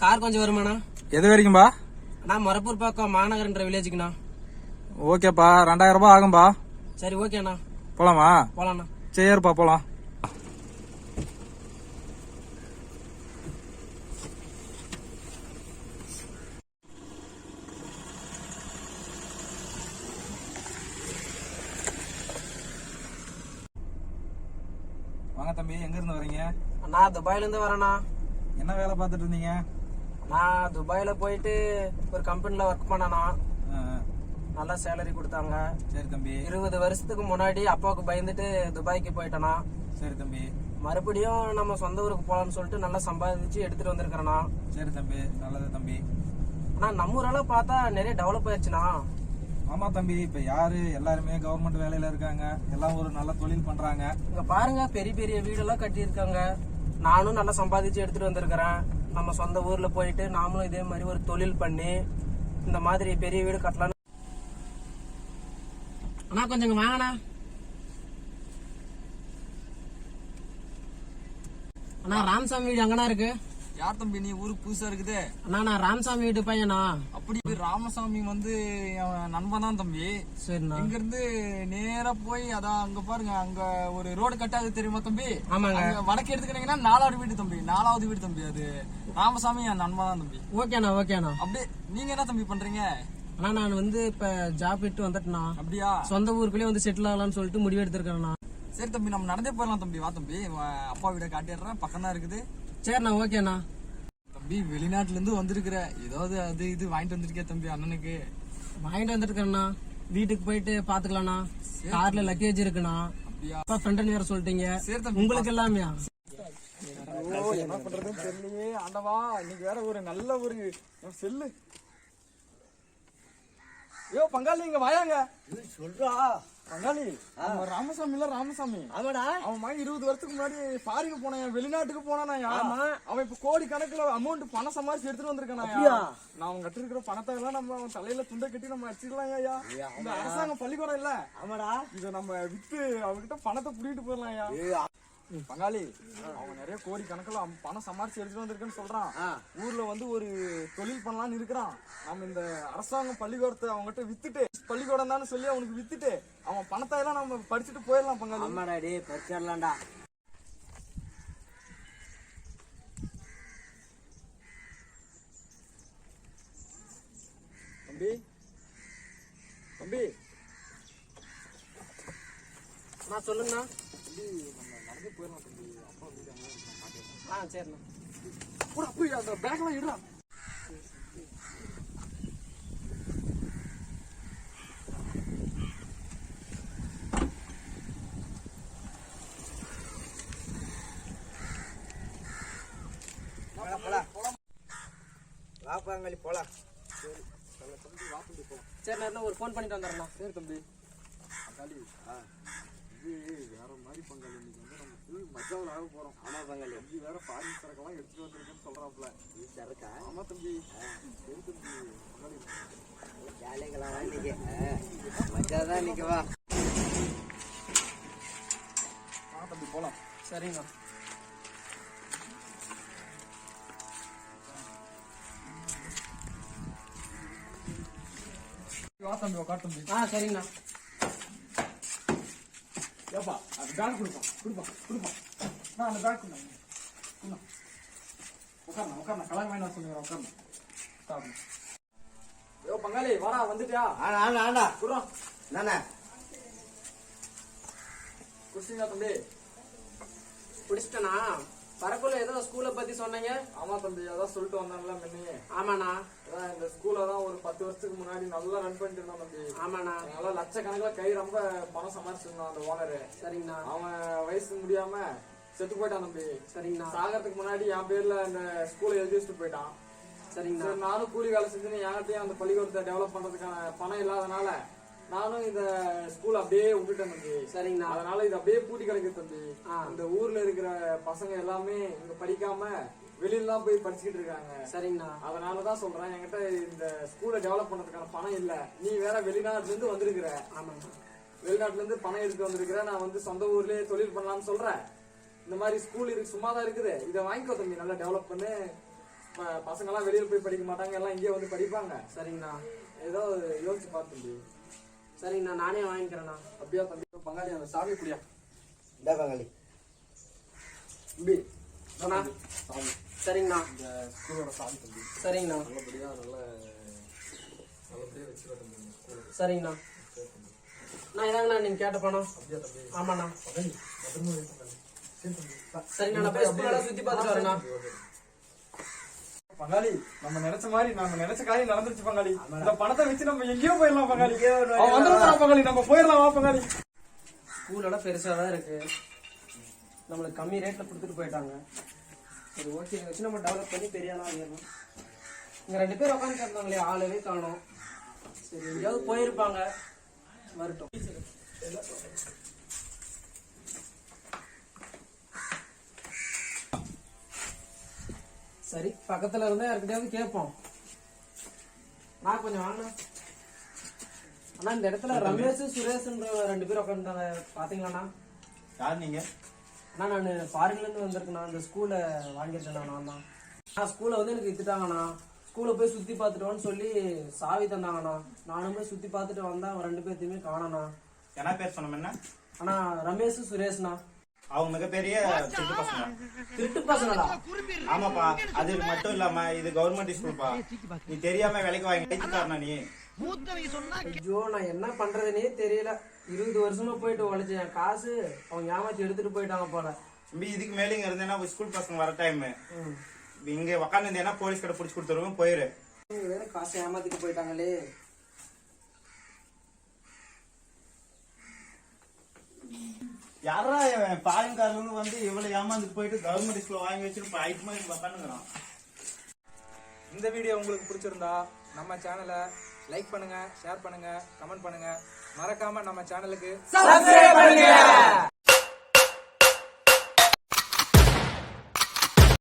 Car கொஞ்சம் வருமாண்ணா. எது வரைக்கும்பா? அண்ணா மொரப்பூர் பக்கம் மாநகர்ன்ற வில்லேஜுக்குண்ணா. ஓகேப்பா ரெண்டாயிரம் ரூபாய் ஆகும்பா. சரி ஓகேண்ணா போலாமா? போலாண்ணா சரிப்பா போலாம். வாங்க தம்பி எங்க இருந்து வரீங்க அண்ணா துபாயில இருந்து வரேண்ணா. என்ன வேலை பார்த்துட்டு இருந்தீங்க? நான் துபாயில போயிட்டு ஒரு கம்பெனில ஒர்க் ஆ. நல்ல சேலரி கொடுத்தாங்க. சரி தம்பி. இருபது வருஷத்துக்கு முன்னாடி அப்பாவுக்கு பயந்துட்டு துபாய்க்கு போயிட்டேண்ணா சரி தம்பி. மறுபடியும் நம்ம சொந்த ஊருக்கு போலாம்னு சொல்லிட்டு நல்லா சம்பாதிச்சு எடுத்துட்டு வந்திருக்கிறேண்ணா சரி தம்பி. நல்லது தம்பி. ஆனா நம்ம ஊரெல்லாம் பார்த்தா நிறைய டெவலப் ஆயிடுச்சுண்ணா. ஆமா தம்பி. இப்ப யாரு? எல்லாருமே கவர்மெண்ட் வேலையில இருக்காங்க. எல்லாம் ஒரு நல்ல தொழில் பண்றாங்க. இங்க பாருங்க பெரிய பெரிய வீடெல்லாம் கட்டி இருக்காங்க நானும் நல்லா சம்பாதிச்சு எடுத்துட்டு வந்திருக்கிறேன். நம்ம சொந்த ஊர்ல போயிட்டு நாமளும் இதே மாதிரி ஒரு தொழில் பண்ணி இந்த மாதிரி பெரிய வீடு கட்டலாம் அண்ணா கொஞ்சம் வாங்கண்ணா. அண்ணா ராமசாமி வீடு அங்கண்ணா இருக்கு? யார் தம்பி நீ ஊருக்கு புதுசா இருக்குது? அண்ணா நான் ராமசாமி வீடு பையனா? அப்படி ராமசாமி வந்து என் நண்பன் தான் தம்பி. சரிண்ணா. இங்க இருந்து நேரா போய் அதான் அங்க பாருங்க அங்க ஒரு ரோடு கட்டாது தெரியுமா தம்பி? ஆமாங்க. அங்க வடக்கு எடுத்துக்கிட்டீங்கன்னா நாலாவது வீடு தம்பி. நாலாவது வீடு தம்பி அது. ராமசாமி என் நண்பன் தான் தம்பி. ஓகேண்ணா ஓகேண்ணா. அப்படியே நீங்க என்ன தம்பி பண்றீங்க? அண்ணா நான் வந்து இப்ப ஜாப் விட்டு வந்துட்டேண்ணா. அப்படியா? சொந்த ஊருக்குள்ளேயே வந்து செட்டில் ஆகலாம்னு சொல்லிட்டு முடிவு எடுத்திருக்கேண்ணா. சரி தம்பி நம்ம நடந்தே போயிடலாம் தம்பி. வா தம்பி. அப்பா வீட காட்டிடுறேன். பக்கம் தான் இருக்குது. சரிண்ணா ஓகேண்ணா. தம்பி வெளிநாட்டுல இருந்து வந்திருக்கிற. ஏதாவது அது இது வாங்கிட்டு வந்திருக்கே தம்பி அண்ணனுக்கு? வாங்கிட்டு வந்துருக்கேண்ணா வீட்டுக்கு போயிட்டு பாத்துக்கலாம்ண்ணா கார்ல லக்கேஜ் இருக்குண்ணா. அப்பா ஃப்ரெண்டுன்னு வேற சொல்லிட்டீங்க. உங்களுக்கு எல்லாமே. என்ன பண்றதுன்னு தெரியலையே. ஆண்டவா இன்னைக்கு வேற ஒரு நல்ல ஒரு செல்லு. ஐயோ பங்காளி இங்க வாயாங்க. சொல்றா. பங்காளி. ராமசாமி இல்ல ராமசாமி. ஆமாடா. அவன் மகன் இருபது வருஷத்துக்கு முன்னாடி ஃபாரின் போனான் வெளிநாட்டுக்கு போனானா அவன் இப்ப கோடி கணக்குல அமௌண்ட் பணம் சம்பாதிச்சு எடுத்துட்டு வந்திருக்கானா நான் அவன் கட்டிருக்கிற பணத்தை எல்லாம் நம்ம அவன் தலையில துண்டை கட்டி நம்ம அடிச்சிடலாம் ஐயா இந்த அரசாங்கம் பள்ளிக்கூடம் இல்ல. ஆமாடா. இத நம்ம வித்து அவகிட்ட பணத்தை புடிட்டு போயிடலாம் ஐயா பங்காளி அவன் நிறைய கோடி கணக்குல பணம் சம்பாரிச்சு எடுத்துட்டு வந்திருக்குன்னு சொல்றான். ஊர்ல வந்து ஒரு தொழில் பண்ணலாம்னு இருக்கிறான். நம்ம இந்த அரசாங்கம் பள்ளிக்கூடத்தை அவங்ககிட்ட வித்துட்டு பள்ளிக்கூடம் தான் சொல்லி அவனுக்கு வித்துட்டு அவன் பணத்தை எல்லாம் நம்ம படிச்சுட்டு போயிடலாம் பங்காளி. ஆமாடா டே பறிச்சிடலாம்டா. தம்பி தம்பி. நான் சொல்லுங்கண்ணா. ஆ சரிண்ணா கூட போய் அந்த பேக்லாம் இடுறா வாப்பாங்காளி போலாம் சரி நான் ஒரு ஃபோன் பண்ணிட்டு வந்துடுறேண்ணா சரி தம்பி. பங்காளி இது வேற மாதிரி பங்காளி மஜாவில் ஆக போறோம். ஆமா பங்காளி தம்பி வேற ஃபாரின் சரக்கெல்லாம் எடுத்துட்டு வந்திருக்குன்னு சொல்றாப்ல சரக்கா? ஆமா தம்பி. சரி தம்பி பங்காளி இன்னைக்கு. மஜா தான் இன்னைக்கு வா. தம்பி போலாம். சரிண்ணா வா தம்பி உட்கார் தம்பி. ஆ சரிங்கண்ணா ஏப்பா அது பேக் கொடுப்பா கொடுப்பா கொடுப்பா. நான் அந்த பேக் கொடுங்க உட்காரணா உட்காரணா கலர் வாங்கி சொல்லுங்க உட்காரணா சாப்பிடு ஐயோ பங்காளி வாடா வந்துட்டியா? ஆனா ஆனா ஆனா. குடுறோம் நானே குடிச்சிங்களா தம்பி. பிடிச்சிட்டேண்ணா பறக்குள்ள ஏதோ ஸ்கூலை பத்தி சொன்னீங்க? ஆமா தம்பி அதான் சொல்லிட்டு வந்தான்ல முன்னே. ஆமாண்ணா. அதான் இந்த ஸ்கூல்ல தான் ஒரு பத்து வருஷத்துக்கு முன்னாடி நல்லா ரன் பண்ணிட்டு இருந்தான் தம்பி. ஆமாண்ணா. நல்லா லட்சக்கணக்கில் கை ரொம்ப பணம் சம்பாரிச்சிருந்தான் அந்த ஓனரு சரிங்கண்ணா. அவன் வயசு முடியாம செத்து போயிட்டான் தம்பி. சரிங்கண்ணா. சாகறதுக்கு முன்னாடி என் பேர்ல அந்த ஸ்கூலை எழுதி வச்சுட்டு போயிட்டான். சரிங்கண்ணா. சரி, நானும் கூலி வேலை செஞ்சு என்கிட்டயும் அந்த பள்ளிக்கூடத்தை டெவலப் பண்றதுக்கான பணம் இல்லாதனால நானும் இந்த ஸ்கூல் அப்படியே விட்டுட்டேன் தம்பி. சரிங்கண்ணா. அதனால இது அப்படியே பூட்டி கிடக்கு தம்பி. இந்த ஊர்ல இருக்கிற பசங்க எல்லாமே இங்க படிக்காம வெளியில போய் படிச்சுக்கிட்டு இருக்காங்க. சரிங்கண்ணா. அதனாலதான் சொல்றேன் என்கிட்ட இந்த ஸ்கூலை டெவலப் பண்றதுக்கான பணம் இல்ல. நீ வேற வெளிநாட்டுல இருந்து வந்திருக்கிற. ஆமாண்ணா வெளிநாட்டுல இருந்து பணம் எடுத்து வந்திருக்கிற நான் வந்து சொந்த ஊர்லயே தொழில் பண்ணலாம்னு சொல்றேன். இந்த மாதிரி ஸ்கூல் இருக்கு சும்மா தான் இருக்குது. இதை வாங்கிக்கோ தம்பி நல்லா டெவலப் பண்ணு. பசங்கெல்லாம் வெளியில போய் படிக்க மாட்டாங்க எல்லாம் இங்கே வந்து படிப்பாங்க. சரிங்கண்ணா. ஏதோ யோசிச்சு பார்த்து சரிங்கண்ணா நானே வாங்கிக்கிறேண்ணா அப்படியா தம்பி? பங்காளி அந்த சாவி குடியா? இந்த பங்காளி. தம்பி அண்ணா. சாவி சரிங்கண்ணா. இந்த ஸ்கூலோட சாவி தம்பி. சரிங்கண்ணா. நல்லபடியா நல்ல சரிங்கண்ணா. நான் இதாங்கண்ணா நீங்க கேட்ட பணம். அப்படியா தம்பி? ஆமாண்ணா. சரிங்கண்ணா நான் போய் ஸ்கூலெல்லாம் சுத்தி பார்த்துட்டு வரேண்ணா. பங்காளி நம்ம நினைச்ச மாதிரி நம்ம நினைச்ச காரியம் நடந்துருச்சு பங்காளி. இந்த பணத்தை வச்சு நம்ம எங்கேயோ போயிடலாம் பங்காளி. அவன் வந்துருக்கான் பங்காளி நம்ம போயிடலாம் வா பங்காளி. ஸ்கூலெல்லாம் பெருசா தான் இருக்கு. நம்மளுக்கு கம்மி ரேட்ல கொடுத்துட்டு போயிட்டாங்க. சரி ஓகே. வச்சு நம்ம டெவலப் பண்ணி பெரிய ஆளா ஆகிடணும் இங்க ரெண்டு பேர் உட்காந்து இருந்தாங்களே ஆளவே காணோம். சரி எங்கேயாவது போயிருப்பாங்க. வரட்டும். சரி பக்கத்துல இருந்தா யாருக்கிட்டயாவது கேட்போம். நான் கொஞ்சம் வாங்கினேன் அண்ணா இந்த இடத்துல ரமேஷ் சுரேஷ்ன்ற ரெண்டு பேர் உட்காந்துட்டாங்க பாத்தீங்களாண்ணா? யார் நீங்க? அண்ணா நான் ஃபாரின்ல இருந்து வந்திருக்கேண்ணா. இந்த ஸ்கூல்ல வாங்கியிருக்கேண்ணா நான் தான். நான் ஸ்கூல்ல வந்து எனக்கு வித்துட்டாங்கண்ணா. ஸ்கூல்ல போய் சுத்தி பார்த்துட்டோன்னு சொல்லி சாவி தந்தாங்கண்ணா. நானும் போய் சுத்தி பார்த்துட்டு வந்தா ரெண்டு பேர்த்தையுமே காணோண்ணா என்ன பேர் சொன்னோம் என்ன? அண்ணா ரமேஷ் சுரேஷ்ண்ணா. அவங்க மிகப்பெரிய திருட்டு பசங்க. திருட்டு பசங்களா? ஆமாப்பா. அது மட்டும் இல்லாம இது கவர்மெண்ட் ஸ்கூல்ப்பா நீ தெரியாம வேலைக்கு வாங்கி கைத்துக்காரனா நீ. ஐயோ நான் என்ன பண்றதுனே தெரியல. இருபது வருஷமா போயிட்டு உழைச்சேன் காசு அவங்க ஏமாத்தி எடுத்துட்டு போயிட்டாங்க போல. தம்பி இதுக்கு மேல இங்க இருந்தேன்னா ஸ்கூல் பசங்க வர டைம். இங்க உக்காந்து இருந்தேன்னா போலீஸ் கடை புடிச்சு கொடுத்துருவோம் போயிரு. வேற காசு ஏமாத்திட்டு போயிட்டாங்களே. யாரா பாலங்காரில இருந்து வந்து இவ்வளவு ஏமாந்துட்டு போயிட்டு கவர்மெண்ட் ஸ்கூல்ல வாங்கி வச்சுட்டு இப்ப ஐட்டு மாதிரி உக்காந்துக்கிறான் இந்த வீடியோ உங்களுக்கு பிடிச்சிருந்தா நம்ம சேனலை லைக் பண்ணுங்க ஷேர் பண்ணுங்க கமெண்ட் பண்ணுங்க. மறக்காம நம்ம சேனலுக்கு